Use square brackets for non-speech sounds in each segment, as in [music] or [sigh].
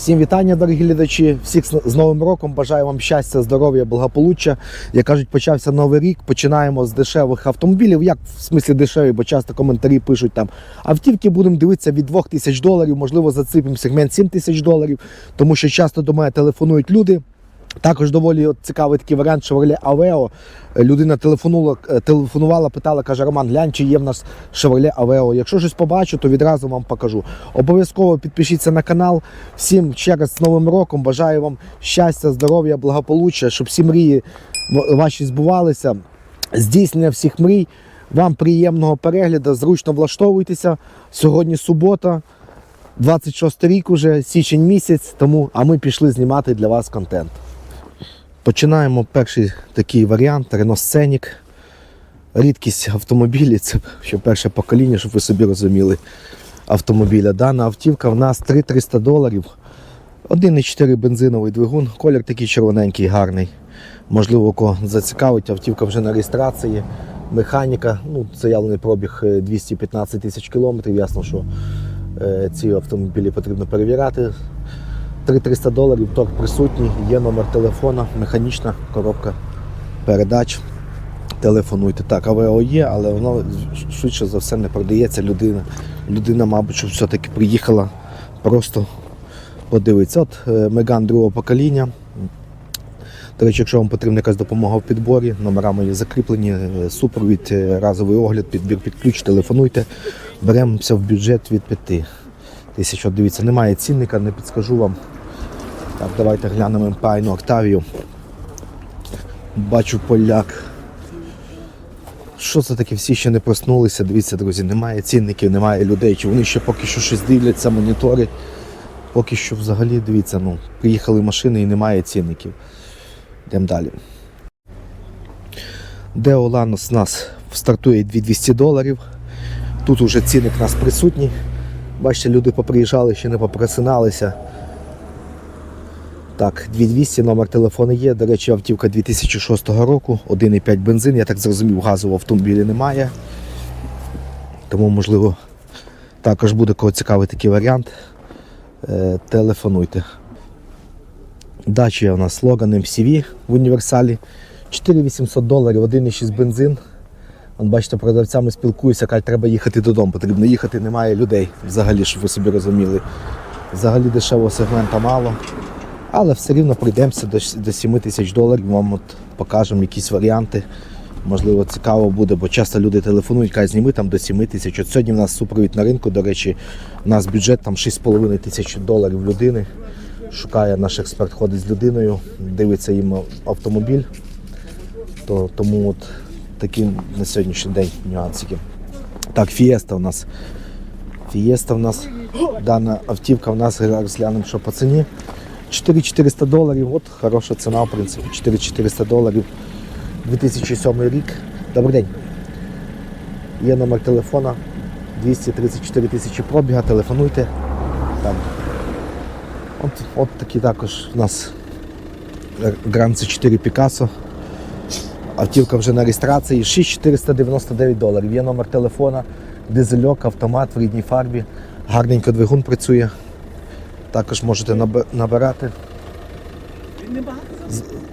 Всім вітання, дорогі глядачі. Всіх з- Новим роком. Бажаю вам щастя, здоров'я, благополуччя. Як кажуть, почався новий рік. Починаємо з дешевих автомобілів. Як в смислі дешеві, бо часто коментарі пишуть там. Автівки будемо дивитися від 2 тисяч доларів, можливо, зацепимо сегмент 7 тисяч доларів, тому що часто до мене телефонують люди. Також доволі цікавий такий варіант Chevrolet Aveo. Е, Людина телефонувала, е, телефонувала, питала, каже, Роман, глянь, чи є в нас Chevrolet Aveo. Якщо щось побачу, то відразу вам покажу. Обов'язково підпишіться на канал. Всім ще раз з Новим роком. Бажаю вам щастя, здоров'я, благополуччя, щоб всі мрії ваші збувалися. Здійснення всіх мрій. Вам приємного перегляду, зручно влаштовуйтеся. Сьогодні субота. 26 рік уже, січень місяць, тому а ми пішли знімати для вас контент. Починаємо перший такий варіант Scenic. Рідкість автомобілі, це ще перше покоління, щоб ви собі розуміли автомобіля. Дана автівка в нас 3300 доларів. 1,4 бензиновий двигун, колір такий червоненький, гарний. Можливо, кого зацікавить, автівка вже на реєстрації. Механіка, ну, заявлений пробіг е, 215 тисяч кілометрів. Ясно, що е, ці автомобілі потрібно перевіряти. 3300 доларів, торг присутній, є номер телефона, механічна коробка передач. Телефонуйте. Так, АВО є, але воно швидше за все не продається. Людина, людина мабуть, все-таки приїхала просто подивитися. От е, Меган другого покоління. До речі, якщо вам потрібна якась допомога в підборі, номера мої закріплені, е, супровід, е, разовий огляд, підбір під ключ, телефонуйте. Беремося в бюджет від 5 тисяч. От дивіться, немає цінника, не підскажу вам. Так, давайте глянемо Пайну Октавію. Бачу поляк. Що це таке? Всі ще не проснулися. Дивіться, друзі, немає цінників, немає людей. Чи вони ще поки що щось дивляться, монітори. Поки що взагалі, дивіться, ну, приїхали машини і немає цінників. Йдемо далі. Део Ланос у нас стартує 2200 доларів. Тут уже цінник у нас присутній. Бачите, люди поприїжджали, ще не попросиналися. Так, 2200, номер телефону є. До речі, автівка 2006 року, 1,5 бензин. Я так зрозумів, газового автомобілі немає. Тому, можливо, також буде кого цікавий такий варіант. Е, телефонуйте. Дача у нас Logan MCV в універсалі. 4800 доларів, 1,6 бензин. Вон, бачите, продавцями спілкуюся, кажуть, треба їхати додому. Потрібно їхати, немає людей взагалі, щоб ви собі розуміли. Взагалі дешевого сегмента мало. Але все рівно прийдемося до, до 7 тисяч доларів, вам от покажемо якісь варіанти. Можливо, цікаво буде, бо часто люди телефонують, кажуть, зніми там до 7 тисяч. От сьогодні в нас супровід на ринку, до речі, у нас бюджет там 6,5 тисяч доларів людини. Шукає наш експерт, ходить з людиною, дивиться їм автомобіль. То, тому от такі на сьогоднішній день нюансики. Так, фієста у нас. Фієста у нас, дана автівка у нас зараз глянемо, що по ціні. 4400 доларів, от хороша ціна, в принципі, 4400 доларів. 2007 рік. Добрий день. Є номер телефона 234 тисячі пробіга, телефонуйте. Там. От, от такі також у нас Grand C4 Picasso. Автівка вже на реєстрації 6499 доларів. Є номер телефона, дизельок, автомат в рідній фарбі. Гарненько двигун працює. Також можете набирати.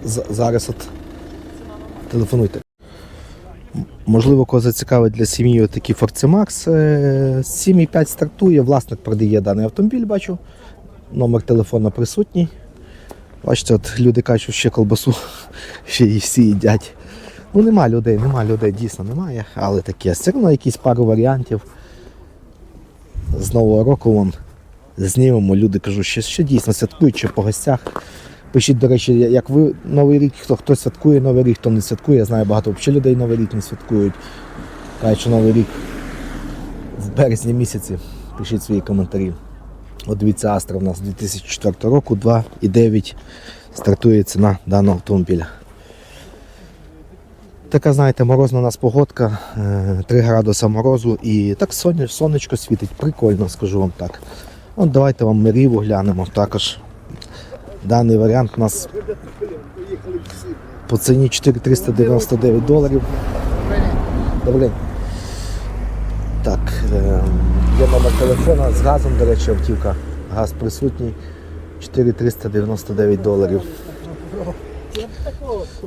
З- Зараз от телефонуйте. Можливо, кого зацікавить для сім'ї такий Ford C-Max. Е, 7,5 стартує, власник продає даний автомобіль, бачу. Номер телефону присутній. Бачите, от люди кажуть, що ще колбасу [laughs] ще і всі їдять. Ну нема людей, нема людей, дійсно немає, але таке. Все одно якісь пару варіантів. З Нового року вон знімемо, люди кажуть, що, що дійсно святкують, чи по гостях. Пишіть, до речі, як ви Новий рік, хто, хто святкує Новий рік, хто не святкує. Я знаю багато взагалі людей Новий рік не святкують. Кажуть, що Новий рік в березні місяці. Пишіть свої коментарі. От дивіться, Астра у нас 2004 року, 2,9 стартує ціна даного автомобіля. Така, знаєте, морозна у нас погодка, е, 3 градуса морозу і так сонечко світить, прикольно, скажу вам так. От давайте вам Меріву глянемо. Також даний варіант у нас по ціні 4399 доларів. Добрий день. Так, е, є номер телефона з газом, до речі, автівка. Газ присутній. 4399 доларів.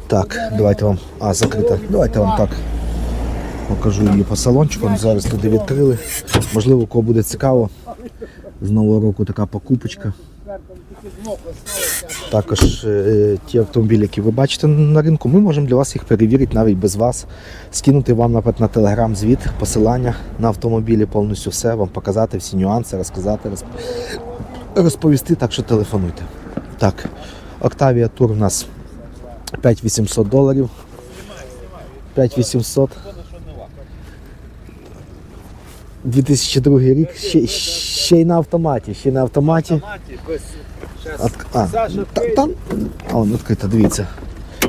Так, давайте вам. А, закрита. Давайте вам так. Покажу її по салончику. Зараз туди відкрили. Можливо, кого буде цікаво. З нового року така покупочка. Також е, ті автомобілі, які ви бачите на ринку, ми можемо для вас їх перевірити навіть без вас. Скинути вам наприклад, на телеграм звіт, посилання на автомобілі, повністю все, вам показати всі нюанси, розказати, розп... розповісти, так що телефонуйте. Так, Octavia Tour у нас 5800 доларів. 5800. 2002 рік, ще, ще й на автоматі, ще й на автоматі. А, та, там, а, он відкрито, дивіться.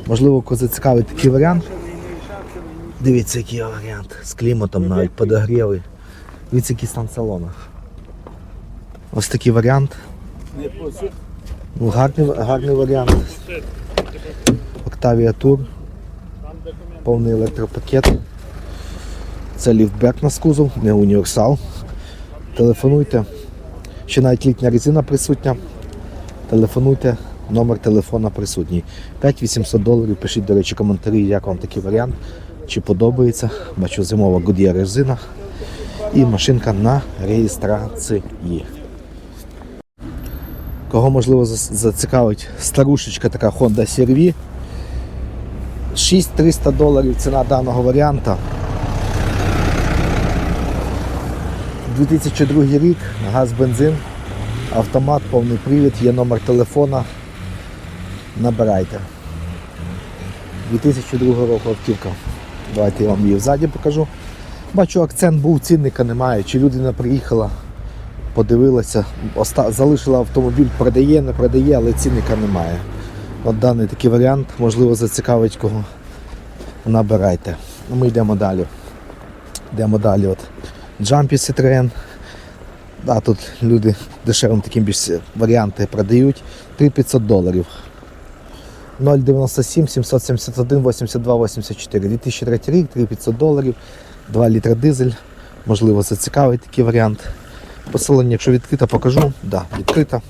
Можливо, кого зацікавить такий варіант. Дивіться, який варіант. З кліматом навіть подогріви. Дивіться, який стан салона. Ось такий варіант. Ну, гарний, гарний варіант. Octavia Tour. Повний електропакет. Це ліфтбек на кузов, не універсал. Телефонуйте. Ще навіть літня резина присутня. Телефонуйте, номер телефона присутній. 5800 доларів. Пишіть, до речі, коментарі, як вам такий варіант, чи подобається. Бачу, зимова Goodyear резина і машинка на реєстрації. Кого можливо зацікавить старушечка така Honda CR-V. 6300 доларів ціна даного варіанта. 2002 рік, газ, бензин, автомат, повний привід, є номер телефона. Набирайте. 2002 року автівка. Давайте я вам її ззаді покажу. Бачу, акцент був, цінника немає. Чи людина приїхала, подивилася, залишила автомобіль, продає, не продає, але цінника немає. От даний такий варіант, можливо, зацікавить кого. Набирайте. Ну, Ми йдемо далі. Йдемо далі. От. Джампі Citroen. Да, тут люди дешевим таким більш варіанти продають. 3500 доларів. 097 771 82 84. 2003 рік, 3500 доларів, 2 літра дизель. Можливо, зацікавить такий варіант. Посилення, якщо відкрита, покажу. Да, відкрита.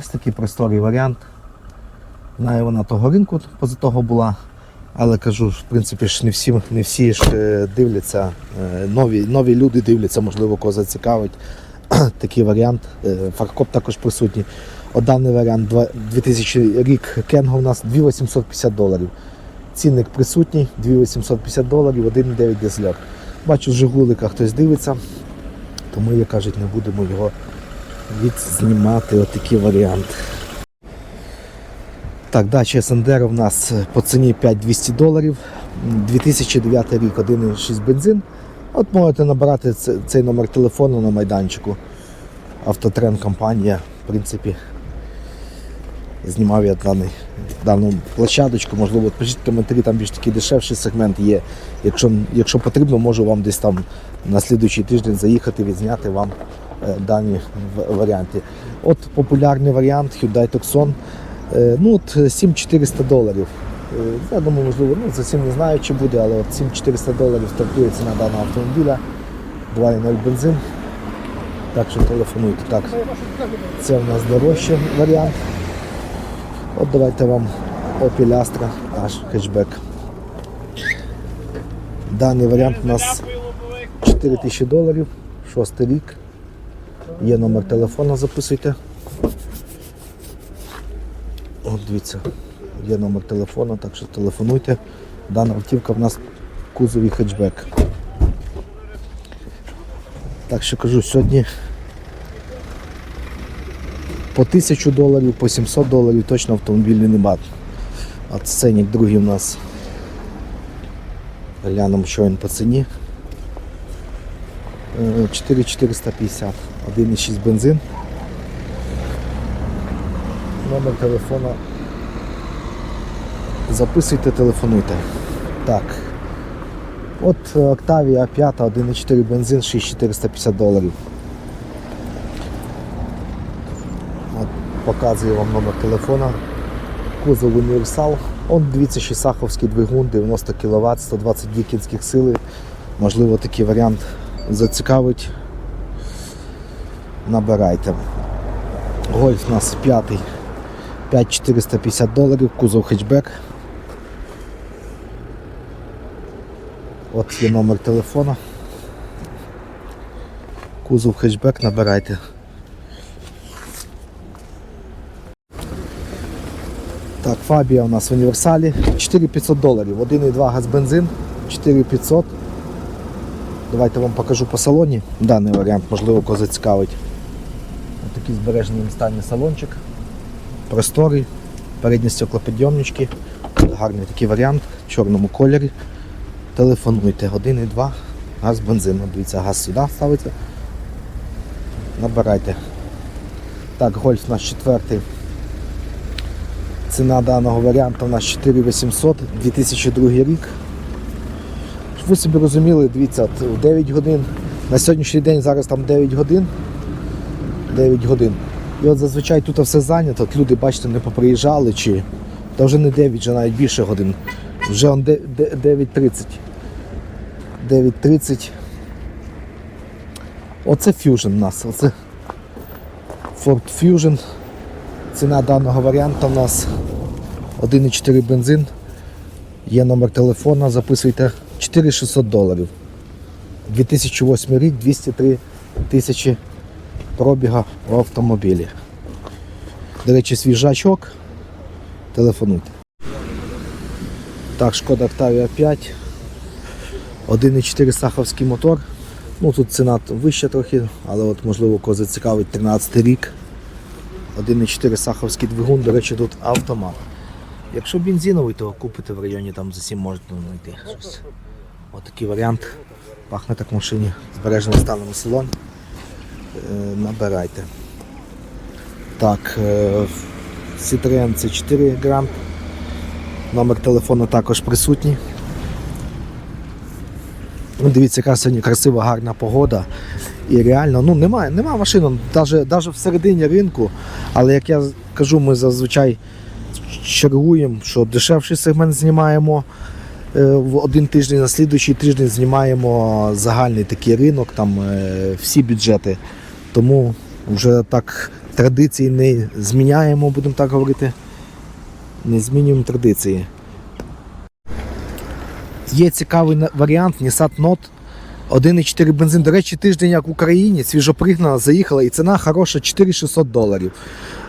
Ось такий просторий варіант. Знаю, вона того ринку поза того була. Але кажу, в принципі, ж не всі, не всі ж е, дивляться, е, нові, нові люди дивляться, можливо, кого зацікавить. [clears throat] Такий варіант. Е, Фаркоп також присутній. От даний варіант 2000 рік Кенго у нас 2850 доларів. Цінник присутній, 2850 доларів, 1,9 дизельок. Бачу, в Жигулика хтось дивиться, тому, як кажуть, не будемо його відзнімати. Отакий варіант. Так, дача Сандера в нас по ціні 5200 доларів. 2009 рік 1,6 бензин. От можете набирати цей номер телефону на майданчику. Автотренд компанія, в принципі, знімав я даний, дану площадочку. Можливо, пишіть коментарі, там більш такий дешевший сегмент є. Якщо, якщо потрібно, можу вам десь там на слідуючий тиждень заїхати, відзняти вам е, дані варіанти. От популярний варіант Hyundai Tucson. Е, Ну, от е, 7400 доларів. Е, Я думаю, можливо, ну, зовсім не знаю, чи буде, але от 7400 доларів стартує ціна даного автомобіля. 2.0 бензин. Так що телефонуйте. Так. Це в нас дорожчий варіант. От давайте вам Opel Astra аж хетчбек. Даний варіант у нас 4000 доларів, шостий рік. Є номер телефона, записуйте. От дивіться, є номер телефону, так що телефонуйте. Дана автівка в нас в кузові хетчбек. Так що кажу, сьогодні по 1000 доларів, по 700 доларів точно автомобільний не бат. А сценік другий у нас. Глянемо, що він по ціні. Е, 4450, 1,6 бензин. Номер телефона. Записуйте, телефонуйте. Так. От Octavia 5, 1,4 бензин, 6450 доларів. От, показую вам номер телефона. Кузов універсал. Он дивіться, саховський двигун, 90 кВт, 122 кінських сили. Можливо, такий варіант зацікавить. Набирайте. Гольф у нас п'ятий. 5450 доларів, кузов хетчбек. От є номер телефона. Кузов хетчбек набирайте. Так, Фабія у нас в універсалі. 4500 доларів. 1,2 газ бензин, 4500. Давайте вам покажу по салоні. Даний варіант, можливо, кого зацікавить. Ось такий збережений стані салончик. Просторий, передні стеклопідйомнички. Гарний такий варіант в чорному кольорі. Телефонуйте 1,2 газ бензину. Дивіться, газ сюди ставиться. Набирайте. Так, гольф у нас четвертий. Ціна даного варіанту у нас 4800, 2002 рік. Ви собі розуміли, дивіться, 9 годин. На сьогоднішній день зараз там 9 годин. 9 годин. І от зазвичай тут все зайнято, от люди, бачите, не поприїжджали чи. Та вже не 9, вже навіть більше годин. Вже он де- де- 9.30. 9.30. Оце Fusion у нас. Оце Ford Fusion. Ціна даного варіанту у нас 1,4 бензин. Є номер телефона, записуйте 4600 доларів. 2008 рік, 203 тисячі пробіга в автомобілі. До речі, свіжачок. Телефонуйте. Так, шкода Octavia 5. 1,4 саховський мотор. Ну тут ціна вища трохи, але от можливо кого зацікавить 13 рік. 1,4 саховський двигун, до речі, тут автомат. Якщо бензиновий, то купите в районі там за 7 можете знайти щось. Ось такий варіант. Пахне так в машині. Збережений станом салон. Е, набирайте. Так, е, Citroen це 4 грам. Номер телефону також присутній. Ну, дивіться, яка сьогодні красива, гарна погода. І реально, ну немає, немає машин, навіть, всередині ринку. Але як я кажу, ми зазвичай чергуємо, що дешевший сегмент знімаємо е, в один тиждень, на слідуючий тиждень знімаємо загальний такий ринок, там всі бюджети. Тому вже так традиції не зміняємо, будемо так говорити. Не змінюємо традиції. Є цікавий варіант Nissan Note 1,4 бензин. До речі, тиждень як в Україні, свіжопригнана, заїхала і ціна хороша 4600 доларів.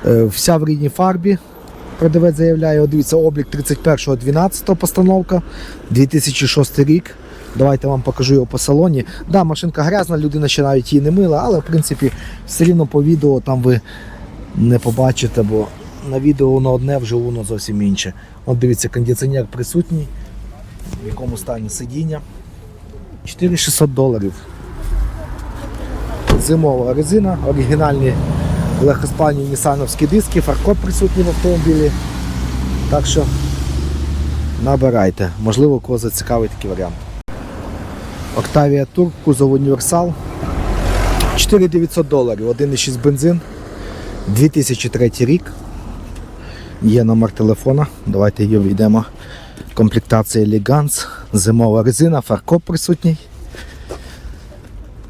Е, Вся в рідній фарбі. Продавець заявляє, дивіться, облік 31.12 постановка, 2006 рік. Давайте вам покажу його по салоні. Да, машинка грязна, людина ще навіть її не мила, але в принципі все рівно по відео там ви не побачите, бо на відео воно одне, вже воно зовсім інше. От дивіться, кондиціонер присутній, в якому стані сидіння. 4600 доларів. Зимова резина, оригінальні легкоспальні нісановські диски, фаркоп присутній в автомобілі. Так що набирайте. Можливо, кого зацікавить такий варіант. Octavia Tour, кузов універсал. 4900 доларів, 1,6 бензин, 2003 рік. Є номер телефона. Давайте її війдемо. Комплектація Elegance, зимова резина, фаркоп присутній.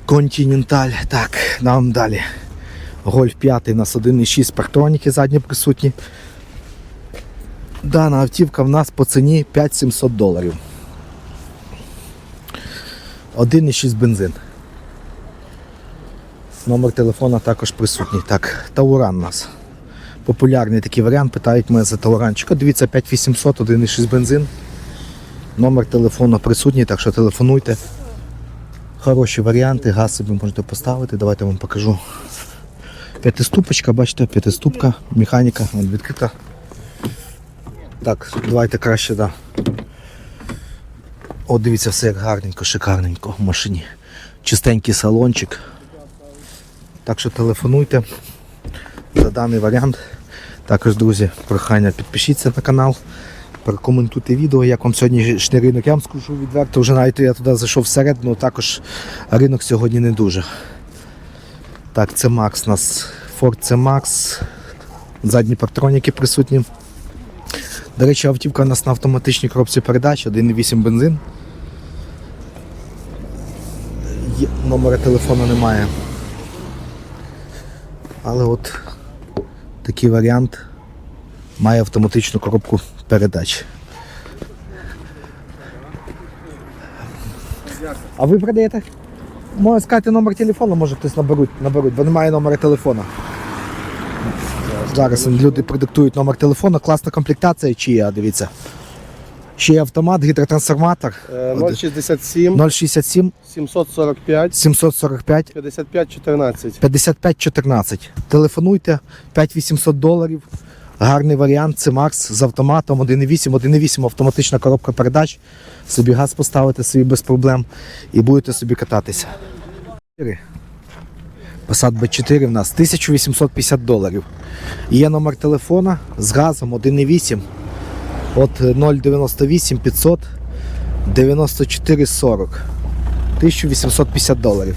Continental. Так, нам далі. Гольф 5 у нас 1,6 партроніки задні присутні. Дана автівка в нас по ціні 5700 доларів. 1,6 бензин. Номер телефона також присутній. Так, Тауран у нас. Популярний такий варіант. Питають мене за Тауранчика. Дивіться, 5800, 1,6 бензин. Номер телефону присутній, так що телефонуйте. Хороші варіанти, газ собі можете поставити. Давайте вам покажу. П'ятиступочка, бачите, п'ятиступка, механіка відкрита. Так, давайте краще, да. О, дивіться, все як гарненько, шикарненько в машині. Чистенький салончик. Так що телефонуйте за даний варіант. Також, друзі, прохання підпишіться на канал, прокоментуйте відео, як вам сьогоднішній ринок. Я вам скажу відверто, вже навіть я туди зайшов всередину, також ринок сьогодні не дуже. Так, це Макс у нас. Ford це Max. Задні партроніки присутні. До речі, автівка у нас на автоматичній коробці передач, 1,8 бензин. Номера телефону немає. Але от Такий варіант має автоматичну коробку передач. А ви продаєте? Можна сказати номер телефону, може хтось наберуть, наберуть, бо немає номера телефону. Зараз люди продиктують номер телефону, класна комплектація чи є, дивіться. Ще є автомат, гідротрансформатор Е, 067 067 745 745 55 14. 55 14. Телефонуйте 5800 доларів. Гарний варіант, це Макс з автоматом 1.8, 1.8 автоматична коробка передач. Собі газ поставите собі без проблем і будете собі кататися. Passat B4 в нас 1850 доларів. Є номер телефона з газом 1.8 от 098 500 94 40. 1850 доларів.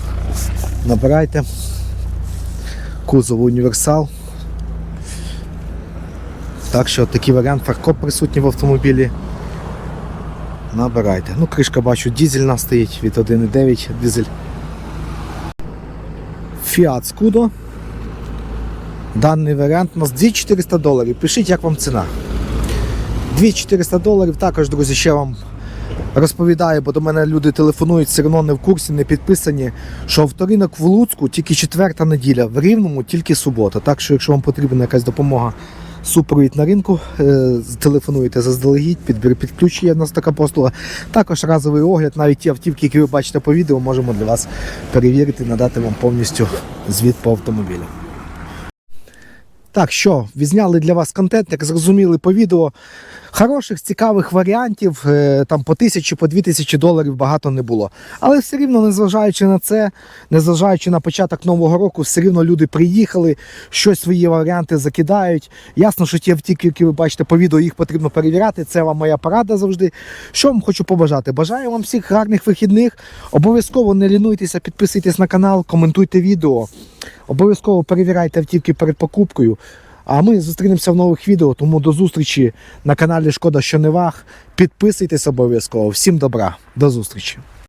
Набирайте. Кузов універсал. Так що такий варіант фаркоп присутній в автомобілі. Набирайте. Ну, кришка бачу, дізельна стоїть від 1,9 дизель. Fiat Scudo. Даний варіант у нас 2400 доларів. Пишіть, як вам ціна. 2400 доларів. Також, друзі, ще вам розповідаю, бо до мене люди телефонують, все одно не в курсі, не підписані, що авторинок в Луцьку тільки четверта неділя, в Рівному тільки субота. Так що, якщо вам потрібна якась допомога, супровід на ринку, е, телефонуйте заздалегідь, підбір під ключ є в нас така послуга. Також разовий огляд, навіть ті автівки, які ви бачите по відео, можемо для вас перевірити, надати вам повністю звіт по автомобілю. Так, що, відзняли для вас контент, як зрозуміли по відео. Хороших, цікавих варіантів, е, там по тисячі, по дві тисячі доларів багато не було. Але все рівно, незважаючи на це, незважаючи на початок нового року, все рівно люди приїхали, щось свої варіанти закидають. Ясно, що ті автівки, які ви бачите по відео, їх потрібно перевіряти. Це вам моя порада завжди. Що вам хочу побажати? Бажаю вам всіх гарних вихідних. Обов'язково не лінуйтеся, підписуйтесь на канал, коментуйте відео. Обов'язково перевіряйте автівки перед покупкою. А ми зустрінемося в нових відео, тому до зустрічі на каналі Шкода, що не ваг. Підписуйтесь обов'язково. Всім добра, до зустрічі.